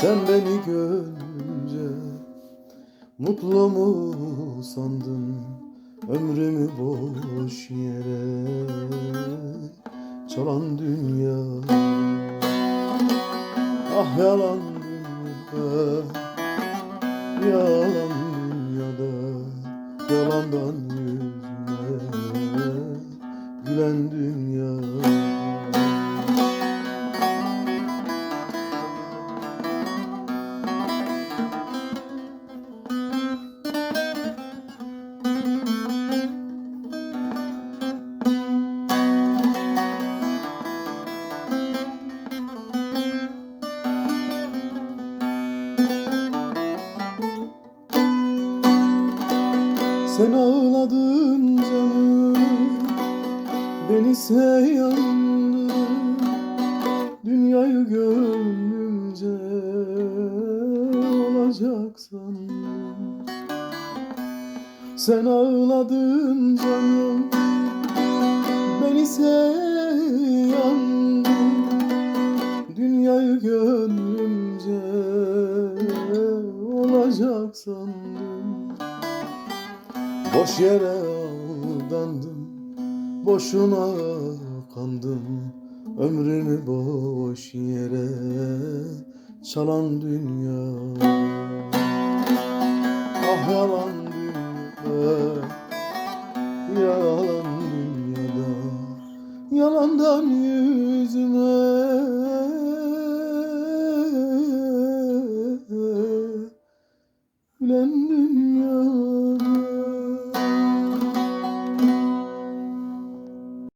Sen beni görünce Mutlu mu sandın Ömrümü boş yere Çalan dünya? Ah yalan dünya Yalan dünyada Yalandan yüzüme Gülen dünya Sen ağladın canım Beni yandın Dünyayı gönlümce Olacak Sen ağladın canım Beni yandın Dünyayı gönlümce Olacak sandım Boş yere aldandım Boşuna kandım. Ömrümü boş yere Çalan dünya. Ah yalan dünya Yalan dünyada Yalandan yüzüme